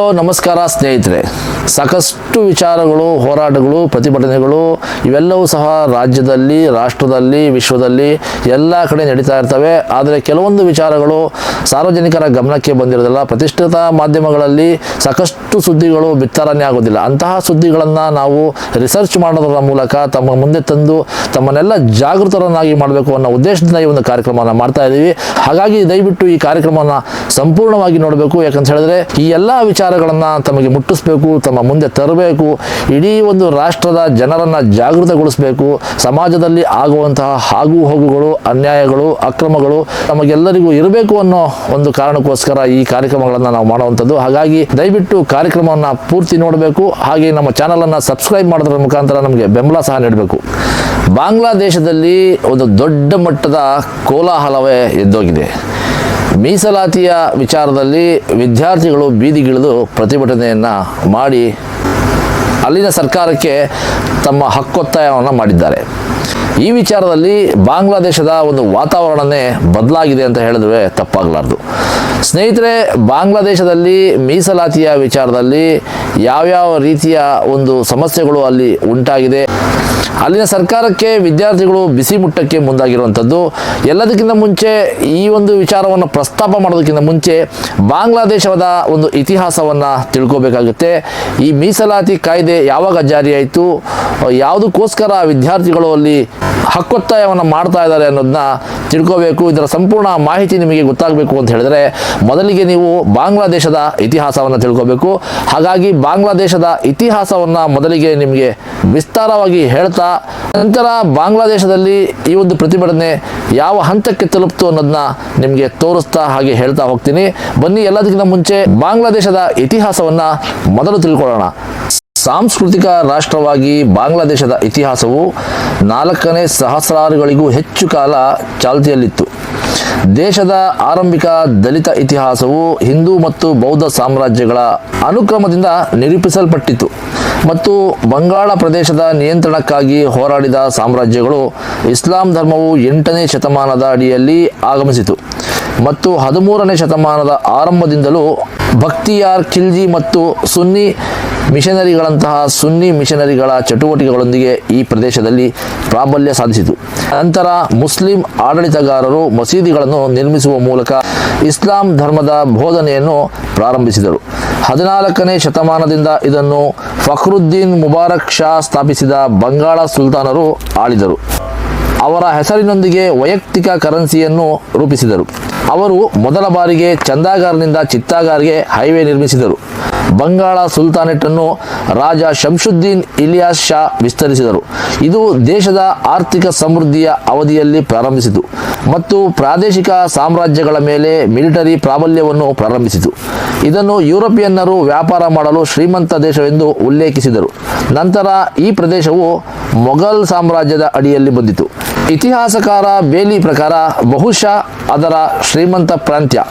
Hello ನಮಸ್ಕಾರ ಸ್ನೇಹಿತರೆ. ಸಾಕಷ್ಟು ವಿಚಾರಗಳು, ಹೋರಾಟಗಳು, ಪ್ರತಿಭಟನೆಗಳು, ಇವೆಲ್ಲವೂ ಸಹ ರಾಜ್ಯದಲ್ಲಿ, ರಾಷ್ಟ್ರದಲ್ಲಿ, ವಿಶ್ವದಲ್ಲಿ ಎಲ್ಲ ಕಡೆ ನಡೀತಾ ಇರ್ತವೆ. ಆದರೆ ಕೆಲವೊಂದು ವಿಚಾರಗಳು ಸಾರ್ವಜನಿಕರ ಗಮನಕ್ಕೆ ಬಂದಿರೋದಿಲ್ಲ. ಪ್ರತಿಷ್ಠಿತ ಮಾಧ್ಯಮಗಳಲ್ಲಿ ಸಾಕಷ್ಟು ಸುದ್ದಿಗಳು ಬಿತ್ತರಣೆ ಆಗೋದಿಲ್ಲ. ಅಂತಹ ಸುದ್ದಿಗಳನ್ನು ನಾವು ರಿಸರ್ಚ್ ಮಾಡೋದರ ಮೂಲಕ ತಮ್ಮ ಮುಂದೆ ತಂದು ತಮ್ಮನ್ನೆಲ್ಲ ಜಾಗೃತರನ್ನಾಗಿ ಮಾಡಬೇಕು ಅನ್ನೋ ಉದ್ದೇಶದಿಂದ ಈ ಒಂದು ಕಾರ್ಯಕ್ರಮವನ್ನು ಮಾಡ್ತಾ ಇದ್ದೀವಿ ಹಾಗಾಗಿ ದಯವಿಟ್ಟು ಈ ಕಾರ್ಯಕ್ರಮವನ್ನು ಸಂಪೂರ್ಣವಾಗಿ ನೋಡಬೇಕು. ಯಾಕಂತ ಹೇಳಿದ್ರೆ ಈ ಎಲ್ಲ ವಿಚಾರಗಳನ್ನು ತಮಗೆ ಮುಟ್ಟಿಸ್ಬೇಕು, ತಮ್ಮ ಮುಂದೆ ತರಬೇಕು, ಇಡೀ ಒಂದು ರಾಷ್ಟ್ರದ ಜನರನ್ನು ಜಾಗೃತಗೊಳಿಸಬೇಕು, ಸಮಾಜದಲ್ಲಿ ಆಗುವಂತಹ ಹಾಗು ಹೋಗುಗಳು ಅನ್ಯಾಯಗಳು, ಅಕ್ರಮಗಳು ನಮಗೆಲ್ಲರಿಗೂ ಇರಬೇಕು ಅನ್ನೋ ಒಂದು ಕಾರಣಕ್ಕೋಸ್ಕರ ಈ ಕಾರ್ಯಕ್ರಮಗಳನ್ನು ನಾವು ಮಾಡುವಂಥದ್ದು. ಹಾಗಾಗಿ ದಯವಿಟ್ಟು ಕಾರ್ಯಕ್ರಮವನ್ನು ಪೂರ್ತಿ ನೋಡಬೇಕು. ಹಾಗೆ ನಮ್ಮ ಚಾನಲನ್ನು ಸಬ್ಸ್ಕ್ರೈಬ್ ಮಾಡೋದ್ರ ಮುಖಾಂತರ ನಮಗೆ ಬೆಂಬಲ ಸಹ ನೀಡಬೇಕು. ಬಾಂಗ್ಲಾದೇಶದಲ್ಲಿ ಒಂದು ದೊಡ್ಡ ಮಟ್ಟದ ಕೋಲಾಹಲವೇ ಎದ್ದೋಗಿದೆ. ಮೀಸಲಾತಿಯ ವಿಚಾರದಲ್ಲಿ ವಿದ್ಯಾರ್ಥಿಗಳು ಬೀದಿಗಿಳಿದು ಪ್ರತಿಭಟನೆಯನ್ನು ಮಾಡಿ ಅಲ್ಲಿನ ಸರ್ಕಾರಕ್ಕೆ ತಮ್ಮ ಹಕ್ಕೊತ್ತಾಯವನ್ನು ಮಾಡಿದ್ದಾರೆ. ಈ ವಿಚಾರದಲ್ಲಿ ಬಾಂಗ್ಲಾದೇಶದ ಒಂದು ವಾತಾವರಣನೇ ಬದಲಾಗಿದೆ ಅಂತ ಹೇಳಿದ್ರೆ ತಪ್ಪಾಗಲಾರ್ದು. ಸ್ನೇಹಿತರೆ, ಬಾಂಗ್ಲಾದೇಶದಲ್ಲಿ ಮೀಸಲಾತಿಯ ವಿಚಾರದಲ್ಲಿ ಯಾವ್ಯಾವ ರೀತಿಯ ಒಂದು ಸಮಸ್ಯೆಗಳು ಅಲ್ಲಿ ಉಂಟಾಗಿದೆ? ಅಲ್ಲಿನ ಸರ್ಕಾರಕ್ಕೆ ವಿದ್ಯಾರ್ಥಿಗಳು ಬಿಸಿ ಮುಟ್ಟಕ್ಕೆ ಮುಂದಾಗಿರುವಂಥದ್ದು. ಎಲ್ಲದಕ್ಕಿಂತ ಮುಂಚೆ ಈ ಒಂದು ವಿಚಾರವನ್ನು ಪ್ರಸ್ತಾಪ ಮಾಡೋದಕ್ಕಿಂತ ಮುಂಚೆ ಬಾಂಗ್ಲಾದೇಶದ ಒಂದು ಇತಿಹಾಸವನ್ನು ತಿಳ್ಕೋಬೇಕಾಗುತ್ತೆ. ಈ ಮೀಸಲಾತಿ ಕಾಯ್ದೆ ಯಾವಾಗ ಜಾರಿಯಾಯಿತು? ಯಾವುದಕ್ಕೋಸ್ಕರ ವಿದ್ಯಾರ್ಥಿಗಳು ಅಲ್ಲಿ ಹಕ್ಕೊತ್ತಾಯವನ್ನು ಮಾಡ್ತಾ ಇದ್ದಾರೆ ಅನ್ನೋದನ್ನ ತಿಳ್ಕೋಬೇಕು. ಇದರ ಸಂಪೂರ್ಣ ಮಾಹಿತಿ ನಿಮಗೆ ಗೊತ್ತಾಗಬೇಕು ಅಂತ ಹೇಳಿದ್ರೆ ಮೊದಲಿಗೆ ನೀವು ಬಾಂಗ್ಲಾದೇಶದ ಇತಿಹಾಸವನ್ನು ತಿಳ್ಕೋಬೇಕು. ಹಾಗಾಗಿ ಬಾಂಗ್ಲಾದೇಶದ ಇತಿಹಾಸವನ್ನು ಮೊದಲಿಗೆ ನಿಮಗೆ ವಿಸ್ತಾರವಾಗಿ ಹೇಳ್ತಾ, ನಂತರ ಬಾಂಗ್ಲಾದೇಶದಲ್ಲಿ ಈ ಒಂದು ಪ್ರತಿಭಟನೆ ಯಾವ ಹಂತಕ್ಕೆ ತಲುಪ್ತು ಅನ್ನೋದನ್ನ ನಿಮಗೆ ತೋರಿಸ್ತಾ ಹಾಗೆ ಹೇಳ್ತಾ ಹೋಗ್ತೀನಿ. ಬನ್ನಿ ಎಲ್ಲದಕ್ಕಿಂತ ಮುಂಚೆ ಬಾಂಗ್ಲಾದೇಶದ ಇತಿಹಾಸವನ್ನು ಮೊದಲು ತಿಳ್ಕೊಳ್ಳೋಣ. ಸಾಂಸ್ಕೃತಿಕ ರಾಷ್ಟ್ರವಾಗಿ ಬಾಂಗ್ಲಾದೇಶದ ಇತಿಹಾಸವು ನಾಲ್ಕನೇ ಸಹಸ್ರಾರುಗಳಿಗೂ ಹೆಚ್ಚು ಕಾಲ ಚಾಲ್ತಿಯಲ್ಲಿತ್ತು. ದೇಶದ ಆರಂಭಿಕ ದಲಿತ ಇತಿಹಾಸವು ಹಿಂದೂ ಮತ್ತು ಬೌದ್ಧ ಸಾಮ್ರಾಜ್ಯಗಳ ಅನುಕ್ರಮದಿಂದ ನಿರೂಪಿಸಲ್ಪಟ್ಟಿತು ಮತ್ತು ಬಂಗಾಳ ಪ್ರದೇಶದ ನಿಯಂತ್ರಣಕ್ಕಾಗಿ ಹೋರಾಡಿದ ಸಾಮ್ರಾಜ್ಯಗಳು ಇಸ್ಲಾಂ ಧರ್ಮವು ಎಂಟನೇ ಶತಮಾನದ ಅಡಿಯಲ್ಲಿ ಆಗಮಿಸಿತು ಮತ್ತು ಹದಿಮೂರನೇ ಶತಮಾನದ ಆರಂಭದಿಂದಲೂ ಭಕ್ತಿಯಾರ್ ಖಿಲ್ಜಿ ಮತ್ತು ಸುನ್ನಿ ಮಿಷನರಿಗಳಂತಹ ಸುನ್ನಿ ಮಿಷನರಿಗಳ ಚಟುವಟಿಕೆಗಳೊಂದಿಗೆ ಈ ಪ್ರದೇಶದಲ್ಲಿ ಪ್ರಾಬಲ್ಯ ಸಾಧಿಸಿತು. ನಂತರ ಮುಸ್ಲಿಂ ಆಡಳಿತಗಾರರು ಮಸೀದಿಗಳನ್ನು ನಿರ್ಮಿಸುವ ಮೂಲಕ ಇಸ್ಲಾಂ ಧರ್ಮದ ಬೋಧನೆಯನ್ನು ಪ್ರಾರಂಭಿಸಿದರು. ಹದಿನಾಲ್ಕನೇ ಶತಮಾನದಿಂದ ಇದನ್ನು ಫಖ್ರುದ್ದೀನ್ ಮುಬಾರಕ್ ಶಾ ಸ್ಥಾಪಿಸಿದ ಬಂಗಾಳ ಸುಲ್ತಾನರು ಆಳಿದರು. ಅವರ ಹೆಸರಿನೊಂದಿಗೆ ವೈಯಕ್ತಿಕ ಕರೆನ್ಸಿಯನ್ನು ರೂಪಿಸಿದರು. ಅವರು ಮೊದಲ ಬಾರಿಗೆ ಚಂದಾಗಾರ್ನಿಂದ ಚಿತ್ತಾಗಾರ್ಗೆ ಹೈವೇ ನಿರ್ಮಿಸಿದರು. ಬಂಗಾಳ ಸುಲ್ತಾನೆಟ್ಟನ್ನು ರಾಜ ಶಂಶುದ್ದೀನ್ ಇಲಿಯಾಸ್ ಶಾ ವಿಸ್ತರಿಸಿದರು. ಇದು ದೇಶದ ಆರ್ಥಿಕ ಸಮೃದ್ಧಿಯ ಅವಧಿಯಲ್ಲಿ ಪ್ರಾರಂಭಿಸಿತು ಮತ್ತು ಪ್ರಾದೇಶಿಕ ಸಾಮ್ರಾಜ್ಯಗಳ ಮೇಲೆ ಮಿಲಿಟರಿ ಪ್ರಾಬಲ್ಯವನ್ನು ಪ್ರಾರಂಭಿಸಿತು. ಇದನ್ನು ಯುರೋಪಿಯನ್ನರು ವ್ಯಾಪಾರ ಮಾಡಲು ಶ್ರೀಮಂತ ದೇಶವೆಂದು ಉಲ್ಲೇಖಿಸಿದರು. ನಂತರ ಈ ಪ್ರದೇಶವು ಮೊಘಲ್ ಸಾಮ್ರಾಜ್ಯದ ಅಡಿಯಲ್ಲಿ ಬಂದಿತು. ಇತಿಹಾಸಕಾರ ಬೇಲಿ ಪ್ರಕಾರ ಬಹುಶಃ ಅದರ ಶ್ರೀಮಂತ ಪ್ರಾಂತ್ಯ.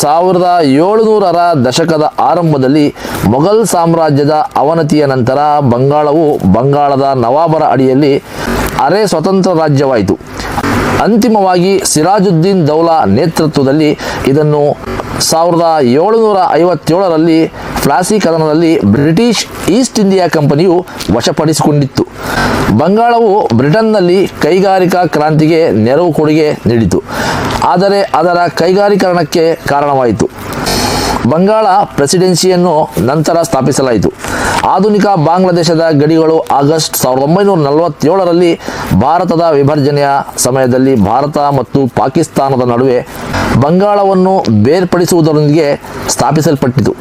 ಸಾವಿರದ ಏಳುನೂರರ ದಶಕದ ಆರಂಭದಲ್ಲಿ ಮೊಘಲ್ ಸಾಮ್ರಾಜ್ಯದ ಅವನತಿಯ ನಂತರ ಬಂಗಾಳವು ಬಂಗಾಳದ ನವಾಬರ ಅಡಿಯಲ್ಲಿ ಅರೆ ಸ್ವತಂತ್ರ ರಾಜ್ಯವಾಯಿತು. ಅಂತಿಮವಾಗಿ ಸಿರಾಜುದ್ದೀನ್ ದೌಲಾ ನೇತೃತ್ವದಲ್ಲಿ ಇದನ್ನು ಸಾವಿರದ ಏಳುನೂರ ಐವತ್ತೇಳರಲ್ಲಿ ಫ್ಲಾಸಿ ಕದನದಲ್ಲಿ ಬ್ರಿಟಿಷ್ ಈಸ್ಟ್ ಇಂಡಿಯಾ ಕಂಪನಿಯು ವಶಪಡಿಸಿಕೊಂಡಿತ್ತು. ಬಂಗಾಳವು ಬ್ರಿಟನ್ನಲ್ಲಿ ಕೈಗಾರಿಕಾ ಕ್ರಾಂತಿಗೆ ನೆರವು ಕೊಡುಗೆ ನೀಡಿತು. ಆದರೆ ಅದರ ಕೈಗಾರೀಕರಣಕ್ಕೆ ಕಾರಣವಾಯಿತು. ಬಂಗಾಳ ಪ್ರೆಸಿಡೆನ್ಸಿಯನ್ನು ನಂತರ ಸ್ಥಾಪಿಸಲಾಯಿತು. ಆಧುನಿಕ ಬಾಂಗ್ಲಾದೇಶದ ಗಡಿಗಳು ಆಗಸ್ಟ್ ಸಾವಿರದ ಒಂಬೈನೂರ ನಲವತ್ತೇಳರಲ್ಲಿ ಭಾರತದ ವಿಭಜನೆಯ ಸಮಯದಲ್ಲಿ ಭಾರತ ಮತ್ತು ಪಾಕಿಸ್ತಾನದ ನಡುವೆ ಬಂಗಾಳವನ್ನು ಬೇರ್ಪಡಿಸುವುದರೊಂದಿಗೆ ಸ್ಥಾಪಿಸಲ್ಪಟ್ಟಿತು.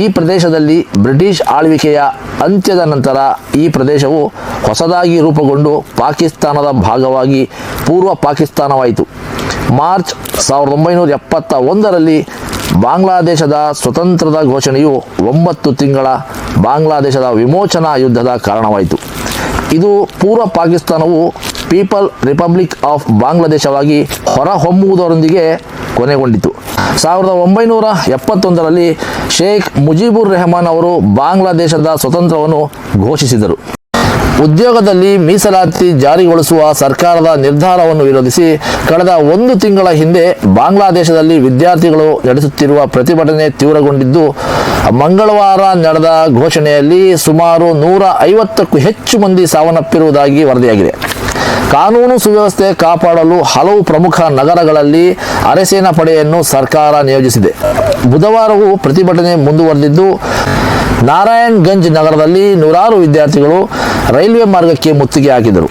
ಈ ಪ್ರದೇಶದಲ್ಲಿ ಬ್ರಿಟಿಷ್ ಆಳ್ವಿಕೆಯ ಅಂತ್ಯದ ನಂತರ ಈ ಪ್ರದೇಶವು ಹೊಸದಾಗಿ ರೂಪುಗೊಂಡು ಪಾಕಿಸ್ತಾನದ ಭಾಗವಾಗಿ ಪೂರ್ವ ಪಾಕಿಸ್ತಾನವಾಯಿತು. ಮಾರ್ಚ್ ಸಾವಿರದ ಒಂಬೈನೂರ ಎಪ್ಪತ್ತ ಒಂದರಲ್ಲಿ ಬಾಂಗ್ಲಾದೇಶದ ಸ್ವತಂತ್ರದ ಘೋಷಣೆಯು ಒಂಬತ್ತು ತಿಂಗಳ ಬಾಂಗ್ಲಾದೇಶದ ವಿಮೋಚನಾ ಯುದ್ಧದ ಕಾರಣವಾಯಿತು. ಇದು ಪೂರ್ವ ಪಾಕಿಸ್ತಾನವು ಪೀಪಲ್ ರಿಪಬ್ಲಿಕ್ ಆಫ್ ಬಾಂಗ್ಲಾದೇಶವಾಗಿ ಹೊರಹೊಮ್ಮುವುದರೊಂದಿಗೆ ಕೊನೆಗೊಂಡಿತು. ಸಾವಿರದ ಒಂಬೈನೂರ ಎಪ್ಪತ್ತೊಂದರಲ್ಲಿ ಶೇಖ್ ಮುಜೀಬುರ್ ರೆಹಮಾನ್ ಅವರು ಬಾಂಗ್ಲಾದೇಶದ ಸ್ವತಂತ್ರವನ್ನು ಘೋಷಿಸಿದರು. ಉದ್ಯೋಗದಲ್ಲಿ ಮೀಸಲಾತಿ ಜಾರಿಗೊಳಿಸುವ ಸರ್ಕಾರದ ನಿರ್ಧಾರವನ್ನು ವಿರೋಧಿಸಿ ಕಳೆದ ಒಂದು ತಿಂಗಳ ಹಿಂದೆ ಬಾಂಗ್ಲಾದೇಶದಲ್ಲಿ ವಿದ್ಯಾರ್ಥಿಗಳು ನಡೆಸುತ್ತಿರುವ ಪ್ರತಿಭಟನೆ ತೀವ್ರಗೊಂಡಿದ್ದು, ಮಂಗಳವಾರ ನಡೆದ ಘೋಷಣೆಯಲ್ಲಿ ಸುಮಾರು ನೂರ ಐವತ್ತಕ್ಕೂ ಹೆಚ್ಚು ಮಂದಿ ಸಾವನ್ನಪ್ಪಿರುವುದಾಗಿ ವರದಿಯಾಗಿದೆ. ಕಾನೂನು ಸುವ್ಯವಸ್ಥೆ ಕಾಪಾಡಲು ಹಲವು ಪ್ರಮುಖ ನಗರಗಳಲ್ಲಿ ಅರೆಸೇನಾ ಪಡೆಯನ್ನು ಸರ್ಕಾರ ನಿಯೋಜಿಸಿದೆ. ಬುಧವಾರವೂ ಪ್ರತಿಭಟನೆ ಮುಂದುವರೆದಿದ್ದು ನಾರಾಯಣ್ ಗಂಜ್ ನಗರದಲ್ಲಿ ನೂರಾರು ವಿದ್ಯಾರ್ಥಿಗಳು ರೈಲ್ವೆ ಮಾರ್ಗಕ್ಕೆ ಮುತ್ತಿಗೆ ಹಾಕಿದರು.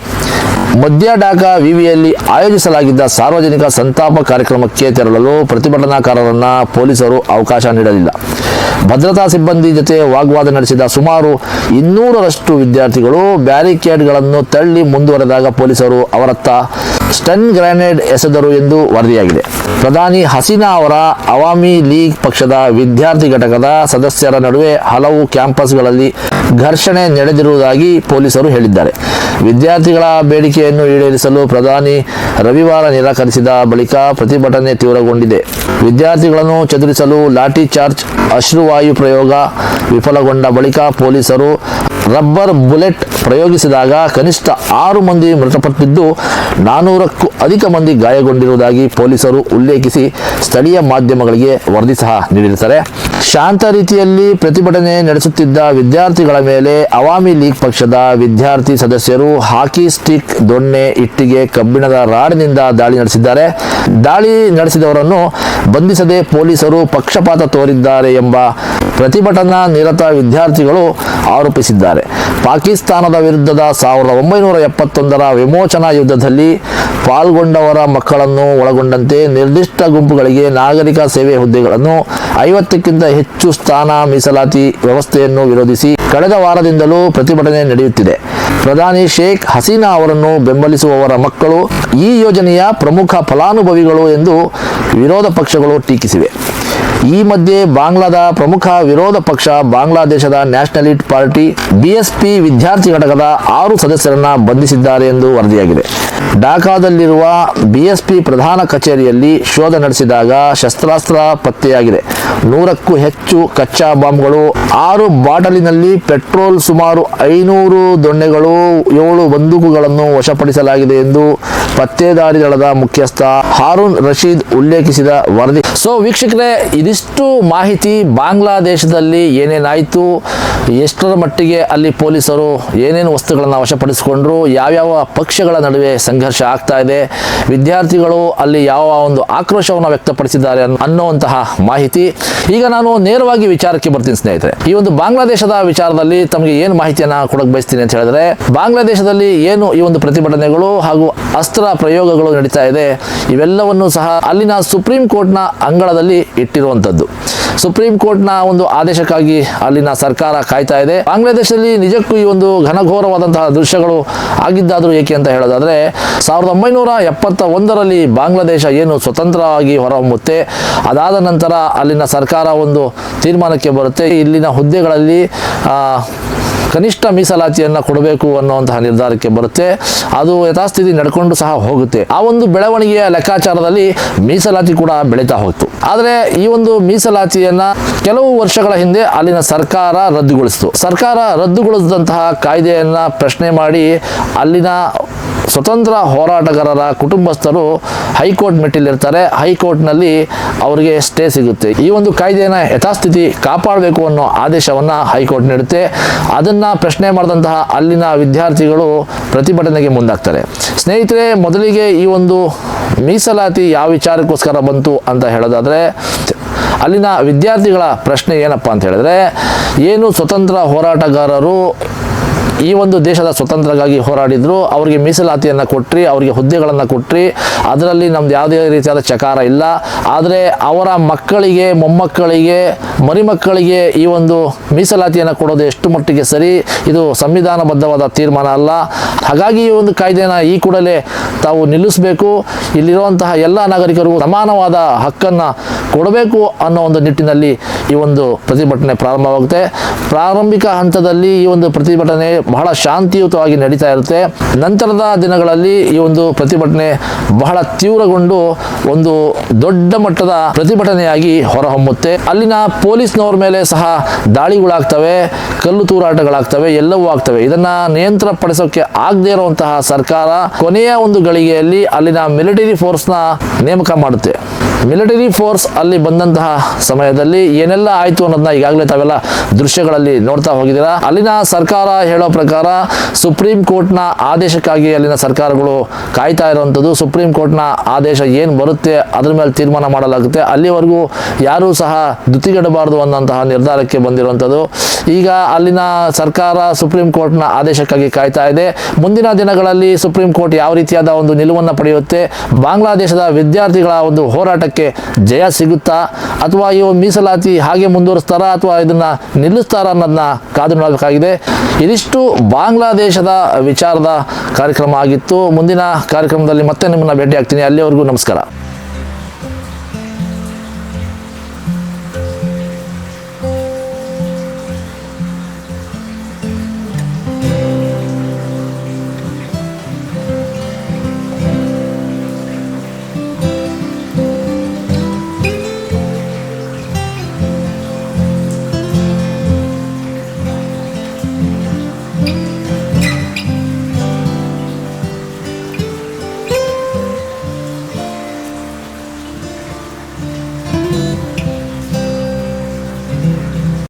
ಮಧ್ಯ ಢಾಕಾ ವಿವಿಯಲ್ಲಿ ಆಯೋಜಿಸಲಾಗಿದ್ದ ಸಾರ್ವಜನಿಕ ಸಂತಾಪ ಕಾರ್ಯಕ್ರಮಕ್ಕೆ ತೆರಳಲು ಪ್ರತಿಭಟನಾಕಾರರನ್ನು ಪೊಲೀಸರು ಅವಕಾಶ ನೀಡಲಿಲ್ಲ. ಭದ್ರತಾ ಸಿಬ್ಬಂದಿ ಜೊತೆ ವಾಗ್ವಾದ ನಡೆಸಿದ ಸುಮಾರು ಇನ್ನೂರರಷ್ಟು ವಿದ್ಯಾರ್ಥಿಗಳು ಬ್ಯಾರಿಕೇಡ್ಗಳನ್ನು ತಳ್ಳಿ ಮುಂದುವರೆದಾಗ ಪೊಲೀಸರು ಅವರತ್ತ ಸ್ಟನ್ ಗ್ರಾನೇಡ್ ಎಸೆದರು ಎಂದು ವರದಿಯಾಗಿದೆ. ಪ್ರಧಾನಿ ಹಸೀನಾ ಅವರ ಅವಾಮಿ ಲೀಗ್ ಪಕ್ಷದ ವಿದ್ಯಾರ್ಥಿ ಘಟಕದ ಸದಸ್ಯರ ನಡುವೆ ಹಲವು ಕ್ಯಾಂಪಸ್ಗಳಲ್ಲಿ ಘರ್ಷಣೆ ನಡೆದಿರುವುದಾಗಿ ಪೊಲೀಸರು ಹೇಳಿದ್ದಾರೆ. ವಿದ್ಯಾರ್ಥಿಗಳ ಬೇಡಿಕೆಯನ್ನು ಈಡೇರಿಸಲು ಪ್ರಧಾನಿ ರವಿವಾರ ನಿರಾಕರಿಸಿದ ಬಳಿಕ ಪ್ರತಿಭಟನೆ ತೀವ್ರಗೊಂಡಿದೆ. ವಿದ್ಯಾರ್ಥಿಗಳನ್ನು ಚದುರಿಸಲು ಲಾಠಿ ಚಾರ್ಜ್, ಅಶ್ರುವಾಯು ಪ್ರಯೋಗ ವಿಫಲಗೊಂಡ ಬಳಿಕ ಪೊಲೀಸರು ರಬ್ಬರ್ ಬುಲೆಟ್ ಪ್ರಯೋಗಿಸಿದಾಗ ಕನಿಷ್ಠ ಆರು ಮಂದಿ ಮೃತಪಟ್ಟಿದ್ದು ನಾನೂರಕ್ಕೂ ಅಧಿಕ ಮಂದಿ ಗಾಯಗೊಂಡಿರುವುದಾಗಿ ಪೊಲೀಸರು ಉಲ್ಲೇಖಿಸಿ ಸ್ಥಳೀಯ ಮಾಧ್ಯಮಗಳಿಗೆ ವರದಿ ಸಹ ನೀಡಿರುತ್ತಾರೆ. ಶಾಂತ ರೀತಿಯಲ್ಲಿ ಪ್ರತಿಭಟನೆ ನಡೆಸುತ್ತಿದ್ದ ವಿದ್ಯಾರ್ಥಿಗಳ ಮೇಲೆ ಅವಾಮಿ ಲೀಗ್ ಪಕ್ಷದ ವಿದ್ಯಾರ್ಥಿ ಸದಸ್ಯರು ಹಾಕಿ ಸ್ಟಿಕ್ ದೊಣ್ಣೆ ಇಟ್ಟಿಗೆ ಕಬ್ಬಿಣದ ರಾಡಿನಿಂದ ದಾಳಿ ನಡೆಸಿದ್ದಾರೆ. ದಾಳಿ ನಡೆಸಿದವರನ್ನು ಬಂಧಿಸದೆ ಪೊಲೀಸರು ಪಕ್ಷಪಾತ ತೋರಿದ್ದಾರೆ ಎಂಬ ಪ್ರತಿಭಟನಾ ನಿರತ ವಿದ್ಯಾರ್ಥಿಗಳು ಆರೋಪಿಸಿದ್ದಾರೆ. ಪಾಕಿಸ್ತಾನದ ವಿರುದ್ಧದ ಸಾವಿರದ ಒಂಬೈನೂರ ಎಪ್ಪತ್ತೊಂದರ ವಿಮೋಚನಾ ಯುದ್ಧದಲ್ಲಿ ಪಾಲ್ಗೊಂಡವರ ಮಕ್ಕಳನ್ನು ಒಳಗೊಂಡಂತೆ ನಿರ್ದಿಷ್ಟ ಗುಂಪುಗಳಿಗೆ ನಾಗರಿಕ ಸೇವೆ ಹುದ್ದೆಗಳನ್ನು ಐವತ್ತಕ್ಕಿಂತ ಹೆಚ್ಚು ಸ್ಥಾನ ಮೀಸಲಾತಿ ವ್ಯವಸ್ಥೆಯನ್ನು ವಿರೋಧಿಸಿ ಕಳೆದ ವಾರದಿಂದಲೂ ಪ್ರತಿಭಟನೆ ನಡೆಯುತ್ತಿದೆ. ಪ್ರಧಾನಿ ಶೇಖ್ ಹಸೀನಾ ಅವರನ್ನು ಬೆಂಬಲಿಸುವವರ ಮಕ್ಕಳು ಈ ಯೋಜನೆಯ ಪ್ರಮುಖ ಫಲಾನುಭವಿಗಳು ಎಂದು ವಿರೋಧ ಪಕ್ಷಗಳು ಟೀಕಿಸಿವೆ. ಈ ಮಧ್ಯೆ ಬಾಂಗ್ಲಾದ ಪ್ರಮುಖ ವಿರೋಧ ಪಕ್ಷ ಬಾಂಗ್ಲಾದೇಶದ ನ್ಯಾಷನಲಿಸ್ಟ್ ಪಾರ್ಟಿ ಬಿಎಸ್ಪಿ ವಿದ್ಯಾರ್ಥಿ ಘಟಕದ ಆರು ಸದಸ್ಯರನ್ನ ಬಂಧಿಸಿದ್ದಾರೆ ಎಂದು ವರದಿಯಾಗಿದೆ. ಢಾಕಾದಲ್ಲಿರುವ ಬಿಎಸ್ಪಿ ಪ್ರಧಾನ ಕಚೇರಿಯಲ್ಲಿ ಶೋಧ ನಡೆಸಿದಾಗ ಶಸ್ತ್ರಾಸ್ತ್ರ ಪತ್ತೆಯಾಗಿದೆ. ನೂರಕ್ಕೂ ಹೆಚ್ಚು ಕಚ್ಚಾ ಬಾಂಬ್ಗಳು, ಆರು ಬಾಟಲಿನಲ್ಲಿ ಪೆಟ್ರೋಲ್ ಸುಮಾರು ಐನೂರು ದೊಣ್ಣೆಗಳು, ಏಳು ಬಂದೂಕುಗಳನ್ನು ವಶಪಡಿಸಲಾಗಿದೆ ಎಂದು ಪತ್ತೇದಾರಿ ದಳದ ಮುಖ್ಯಸ್ಥ ಹಾರೂನ್ ರಶೀದ್ ಉಲ್ಲೇಖಿಸಿದ ವರದಿ. ಸೊ ವೀಕ್ಷಕರೇ, ಇದಿಷ್ಟು ಮಾಹಿತಿ ಬಾಂಗ್ಲಾದೇಶದಲ್ಲಿ ಏನೇನಾಯಿತು, ಎಷ್ಟರ ಮಟ್ಟಿಗೆ ಅಲ್ಲಿ ಪೊಲೀಸರು ಏನೇನು ವಸ್ತುಗಳನ್ನು ವಶಪಡಿಸಿಕೊಂಡ್ರು, ಯಾವ್ಯಾವ ಪಕ್ಷಗಳ ನಡುವೆ ಸಂಘರ್ಷ ಆಗ್ತಾ ಇದೆ, ವಿದ್ಯಾರ್ಥಿಗಳು ಅಲ್ಲಿ ಯಾವ ಒಂದು ಆಕ್ರೋಶವನ್ನು ವ್ಯಕ್ತಪಡಿಸಿದ್ದಾರೆ ಅನ್ನೋ- ಅನ್ನುವಂತಹ ಮಾಹಿತಿ. ಈಗ ನಾನು ನೇರವಾಗಿ ವಿಚಾರಕ್ಕೆ ಬರ್ತೀನಿ ಸ್ನೇಹಿತರೆ. ಈ ಒಂದು ಬಾಂಗ್ಲಾದೇಶದ ವಿಚಾರದಲ್ಲಿ ತಮಗೆ ಏನು ಮಾಹಿತಿಯನ್ನು ಕೊಡಕ್ಕೆ ಬಯಸ್ತೀನಿ ಅಂತ ಹೇಳಿದ್ರೆ, ಬಾಂಗ್ಲಾದೇಶದಲ್ಲಿ ಏನು ಈ ಒಂದು ಪ್ರತಿಭಟನೆಗಳು ಹಾಗೂ ಅಸ್ತ್ರ ಪ್ರಯೋಗಗಳು ನಡೀತಾ ಇದೆ. ಇವೆಲ್ಲವನ್ನು ಸಹ ಅಲ್ಲಿನ ಸುಪ್ರೀಂ ಕೋರ್ಟ್ನ ಅಂಗಳದಲ್ಲಿ ಇಟ್ಟಿರುವಂತದ್ದು ಸುಪ್ರೀಂ ಕೋರ್ಟ್ನ ಒಂದು ಆದೇಶಕ್ಕಾಗಿ ಅಲ್ಲಿನ ಸರ್ಕಾರ ಕಾಯ್ತಾ ಇದೆ. ಬಾಂಗ್ಲಾದೇಶದಲ್ಲಿ ನಿಜಕ್ಕೂ ಈ ಒಂದು ಘನಘೋರವಾದಂತಹ ದೃಶ್ಯಗಳು ಆಗಿದ್ದಾದರೂ ಏಕೆ ಅಂತ ಹೇಳೋದಾದ್ರೆ, ಸಾವಿರದ ಒಂಬೈನೂರ ಎಪ್ಪತ್ತ ಒಂದರಲ್ಲಿ ಬಾಂಗ್ಲಾದೇಶ ಏನು ಸ್ವತಂತ್ರವಾಗಿ ಹೊರಹೊಮ್ಮುತ್ತೆ, ಅದಾದ ನಂತರ ಅಲ್ಲಿನ ಸರ್ಕಾರ ಒಂದು ತೀರ್ಮಾನಕ್ಕೆ ಬರುತ್ತೆ. ಇಲ್ಲಿನ ಹುದ್ದೆಗಳಲ್ಲಿ ಕನಿಷ್ಠ ಮೀಸಲಾತಿಯನ್ನು ಕೊಡಬೇಕು ಅನ್ನುವಂತಹ ನಿರ್ಧಾರಕ್ಕೆ ಬರುತ್ತೆ. ಅದು ಯಥಾಸ್ಥಿತಿ ನಡ್ಕೊಂಡು ಸಹ ಹೋಗುತ್ತೆ. ಆ ಒಂದು ಬೆಳವಣಿಗೆಯ ಲೆಕ್ಕಾಚಾರದಲ್ಲಿ ಮೀಸಲಾತಿ ಕೂಡ ಬೆಳೀತಾ ಹೋಯಿತು. ಆದರೆ ಈ ಒಂದು ಮೀಸಲಾತಿಯನ್ನ ಕೆಲವು ವರ್ಷಗಳ ಹಿಂದೆ ಅಲ್ಲಿನ ಸರ್ಕಾರ ರದ್ದುಗೊಳಿಸಿತು. ಸರ್ಕಾರ ರದ್ದುಗೊಳಿಸಿದಂತಹ ಕಾಯ್ದೆಯನ್ನ ಪ್ರಶ್ನೆ ಮಾಡಿ ಅಲ್ಲಿನ ಸ್ವತಂತ್ರ ಹೋರಾಟಗಾರರ ಕುಟುಂಬಸ್ಥರು ಹೈಕೋರ್ಟ್ ಮೆಟ್ಟಿಲಿರ್ತಾರೆ. ಹೈಕೋರ್ಟ್ನಲ್ಲಿ ಅವರಿಗೆ ಸ್ಟೇ ಸಿಗುತ್ತೆ. ಈ ಒಂದು ಕಾಯ್ದೆಯನ್ನು ಯಥಾಸ್ಥಿತಿ ಕಾಪಾಡಬೇಕು ಅನ್ನೋ ಆದೇಶವನ್ನು ಹೈಕೋರ್ಟ್ ನೀಡುತ್ತೆ. ಅದನ್ನು ಪ್ರಶ್ನೆ ಮಾಡಿದಂತಹ ಅಲ್ಲಿನ ವಿದ್ಯಾರ್ಥಿಗಳು ಪ್ರತಿಭಟನೆಗೆ ಮುಂದಾಗ್ತಾರೆ. ಸ್ನೇಹಿತರೆ, ಮೊದಲಿಗೆ ಈ ಒಂದು ಮೀಸಲಾತಿ ಯಾವ ವಿಚಾರಕ್ಕೋಸ್ಕರ ಬಂತು ಅಂತ ಹೇಳೋದಾದರೆ, ಅಲ್ಲಿನ ವಿದ್ಯಾರ್ಥಿಗಳ ಪ್ರಶ್ನೆ ಏನಪ್ಪ ಅಂತ ಹೇಳಿದ್ರೆ, ಏನು ಸ್ವತಂತ್ರ ಹೋರಾಟಗಾರರು ಈ ಒಂದು ದೇಶದ ಸ್ವತಂತ್ರಕ್ಕಾಗಿ ಹೋರಾಡಿದ್ರು. ಅವರಿಗೆ ಮೀಸಲಾತಿಯನ್ನು ಕೊಟ್ಟರಿ ಅವರಿಗೆ ಹುದ್ದೆಗಳನ್ನು ಕೊಟ್ಟರಿ ಅದರಲ್ಲಿ ನಮ್ದು ಯಾವುದೇ ರೀತಿಯಾದ ಚಕಾರ ಇಲ್ಲ. ಆದರೆ ಅವರ ಮಕ್ಕಳಿಗೆ, ಮೊಮ್ಮಕ್ಕಳಿಗೆ, ಮರಿಮಕ್ಕಳಿಗೆ ಈ ಒಂದು ಮೀಸಲಾತಿಯನ್ನು ಕೊಡೋದು ಎಷ್ಟು ಮಟ್ಟಿಗೆ ಸರಿ, ಇದು ಸಂವಿಧಾನಬದ್ಧವಾದ ತೀರ್ಮಾನ ಅಲ್ಲ. ಹಾಗಾಗಿ ಈ ಒಂದು ಕಾಯ್ದೆನ ಈ ಕೂಡಲೇ ತಾವು ನಿಲ್ಲಿಸಬೇಕು. ಇಲ್ಲಿರುವಂತಹ ಎಲ್ಲ ನಾಗರಿಕರಿಗೂ ಸಮಾನವಾದ ಹಕ್ಕನ್ನು ಕೊಡಬೇಕು ಅನ್ನೋ ಒಂದು ನಿಟ್ಟಿನಲ್ಲಿ ಈ ಒಂದು ಪ್ರತಿಭಟನೆ ಪ್ರಾರಂಭವಾಗುತ್ತೆ. ಪ್ರಾರಂಭಿಕ ಹಂತದಲ್ಲಿ ಈ ಒಂದು ಪ್ರತಿಭಟನೆ ಬಹಳ ಶಾಂತಿಯುತವಾಗಿ ನಡೀತಾ ಇರುತ್ತೆ. ನಂತರದ ದಿನಗಳಲ್ಲಿ ಈ ಒಂದು ಪ್ರತಿಭಟನೆ ಬಹಳ ತೀವ್ರಗೊಂಡು ಒಂದು ದೊಡ್ಡ ಮಟ್ಟದ ಪ್ರತಿಭಟನೆಯಾಗಿ ಹೊರಹೊಮ್ಮುತ್ತೆ. ಅಲ್ಲಿನ ಪೊಲೀಸ್ನವರ ಮೇಲೆ ಸಹ ದಾಳಿಗಳಾಗ್ತವೆ, ಕಲ್ಲು ತೂರಾಟಗಳಾಗ್ತವೆ, ಎಲ್ಲವೂ ಆಗ್ತವೆ. ಇದನ್ನ ನಿಯಂತ್ರಣ ಪಡಿಸೋಕೆ ಆಗದೇ ಇರುವಂತಹ ಸರ್ಕಾರ ಕೊನೆಯ ಒಂದು ಗಳಿಗೆಯಲ್ಲಿ ಅಲ್ಲಿನ ಮಿಲಿಟರಿ ಫೋರ್ಸ್ನ ನೇಮಕ ಮಾಡುತ್ತೆ. ಮಿಲಿಟರಿ ಫೋರ್ಸ್ ಅಲ್ಲಿ ಬಂದಂತಹ ಸಮಯದಲ್ಲಿ ಏನೆಲ್ಲ ಆಯಿತು ಅನ್ನೋದನ್ನ ಈಗಾಗಲೇ ತಾವೆಲ್ಲ ದೃಶ್ಯಗಳಲ್ಲಿ ನೋಡ್ತಾ ಹೋಗಿದ್ದೀರಾ. ಅಲ್ಲಿನ ಸರ್ಕಾರ ಹೇಳೋ ಪ್ರಕಾರ ಸುಪ್ರೀಂ ಕೋರ್ಟ್ನ ಆದೇಶಕ್ಕಾಗಿ ಅಲ್ಲಿನ ಸರ್ಕಾರಗಳು ಕಾಯ್ತಾ ಇರುವಂಥದ್ದು. ಸುಪ್ರೀಂ ಕೋರ್ಟ್ನ ಆದೇಶ ಏನು ಬರುತ್ತೆ ಅದ್ರ ಮೇಲೆ ತೀರ್ಮಾನ ಮಾಡಲಾಗುತ್ತೆ. ಅಲ್ಲಿವರೆಗೂ ಯಾರೂ ಸಹ ದುತಿಗಡಬಾರದು ಅನ್ನೋಂತಹ ನಿರ್ಧಾರಕ್ಕೆ ಬಂದಿರುವಂಥದ್ದು. ಈಗ ಅಲ್ಲಿನ ಸರ್ಕಾರ ಸುಪ್ರೀಂ ಕೋರ್ಟ್ನ ಆದೇಶಕ್ಕಾಗಿ ಕಾಯ್ತಾ ಇದೆ. ಮುಂದಿನ ದಿನಗಳಲ್ಲಿ ಸುಪ್ರೀಂ ಕೋರ್ಟ್ ಯಾವ ರೀತಿಯಾದ ಒಂದು ನಿಲುವನ್ನು ಪಡೆಯುತ್ತೆ? ಬಾಂಗ್ಲಾದೇಶದ ವಿದ್ಯಾರ್ಥಿಗಳ ಒಂದು ಹೋರಾಟಕ್ಕೆ ಜಯ ಸಿಗುತ್ತಾ ಅಥವಾ ಇವು ಮೀಸಲಾತಿ ಹಾಗೆ ಮುಂದುವರಿಸ್ತಾರಾ ಅಥವಾ ಇದನ್ನ ನಿಲ್ಲಿಸ್ತಾರಾ ಅನ್ನೋದನ್ನ ಕಾದು ನೋಡಬೇಕಾಗಿದೆ. ಇದಿಷ್ಟು ಬಾಂಗ್ಲಾದೇಶದ ವಿಚಾರದ ಕಾರ್ಯಕ್ರಮ ಆಗಿತ್ತು. ಮುಂದಿನ ಕಾರ್ಯಕ್ರಮದಲ್ಲಿ ಮತ್ತೆ ನಿಮ್ಮನ್ನ ಭೇಟಿ ಆಗ್ತೀನಿ ಅಲ್ಲಿವರೆಗೂ ನಮಸ್ಕಾರ.